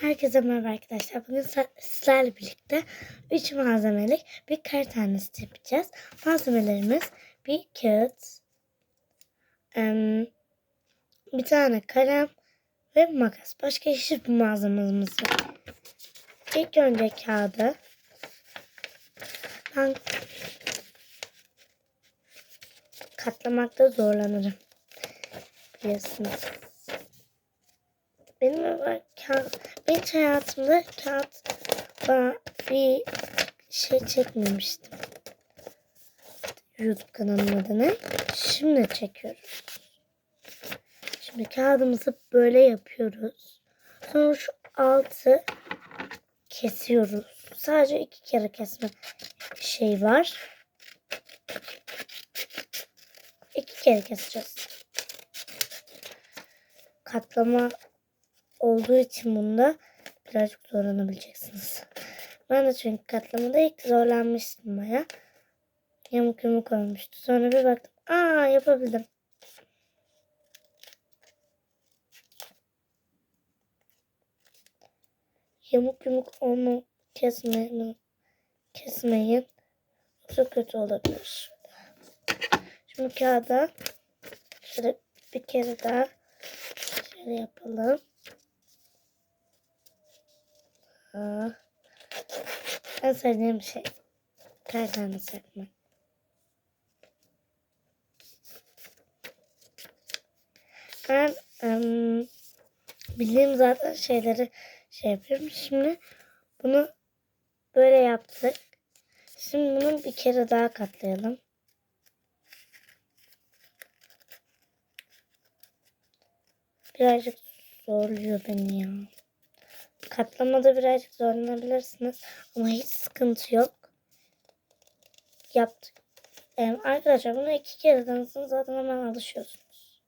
Herkese merhaba arkadaşlar. Bugün sizlerle birlikte 3 malzemelik bir kare tanesi yapacağız. Malzemelerimiz bir kağıt, bir tane kalem ve makas. Başka hiçbir malzememiz yok. İlk önce kağıdı ben katlamakta zorlanırım. Biliyorsunuz. Benim hiç hayatımda kağıtla bir şey çekmemiştim. YouTube kanalının adını. Şimdi çekiyorum. Şimdi kağıdımızı böyle yapıyoruz. Sonra şu altı kesiyoruz. Sadece iki kere kesme şey var. İki kere keseceğiz. Katlama olduğu için bunda birazcık zorlanabileceksiniz. Ben de çünkü katlamada ilk zorlanmıştım baya. Yamuk yumuk olmuştu. Sonra bir baktım. Aa yapabildim. Yamuk yumuk olma kesmeyin. Kesmeyin. Çok kötü olabilir. Şimdi kağıda şöyle bir kere daha şöyle yapalım. Aa, en sevdiğim şey. Tanesi yapmak. Ben em, bildiğim zaten şeyleri şey yapıyorum. Şimdi bunu böyle yaptık. Şimdi bunu bir kere daha katlayalım. Birazcık zorluyor beni ya. Katlamada birazcık zorlanabilirsiniz. Ama hiç sıkıntı yok. Yaptık. Ee, arkadaşlar bunu iki kere denesin zaten hemen alışıyorsunuz.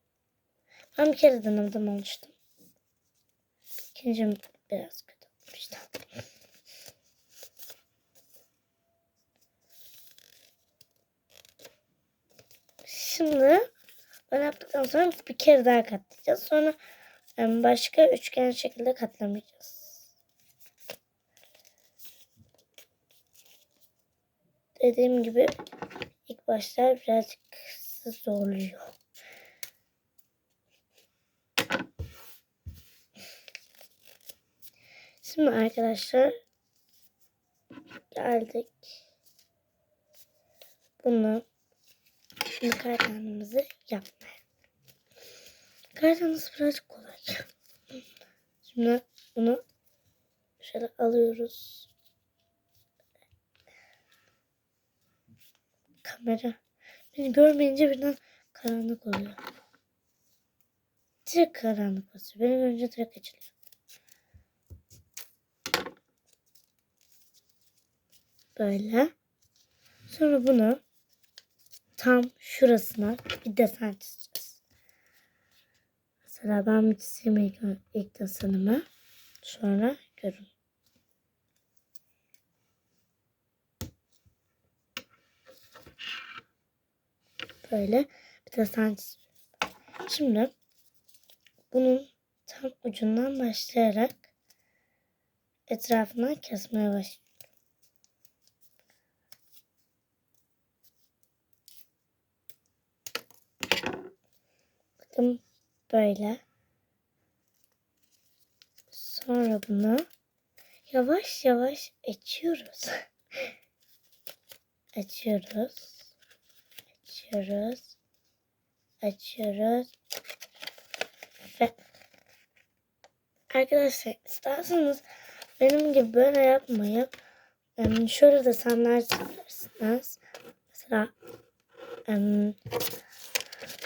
Ben bir kere denedim alıştım. İkinci biraz kötü olmuştu. Şimdi böyle yaptıktan sonra bir kere daha katlayacağız. Sonra başka üçgen şekilde katlamayacağız. Dediğim gibi ilk başlar birazcık zorluyor. Şimdi arkadaşlar geldik. Bunu şimdi kartanımızı yapmaya. Kartanımız birazcık kolay. Şimdi bunu şöyle alıyoruz. Kamera beni görmeyince birden karanlık oluyor. Direkt karanlık basıyor. Beni görünce direkt açılıyor. Böyle. Sonra bunu tam şurasına bir desen çizeceğiz. Mesela ben bir çizeyim ilk, ilk desenimi. Sonra görün. Böyle bir desen çiziyorum. Şimdi bunun tam ucundan başlayarak etrafından kesmeye başlıyorum. Bakın böyle. Sonra bunu yavaş yavaş açıyoruz. açıyoruz. Açıyoruz. Açıyoruz. Ve arkadaşlar isterseniz benim gibi böyle yapmayıp şöyle desenler çizersiniz. Mesela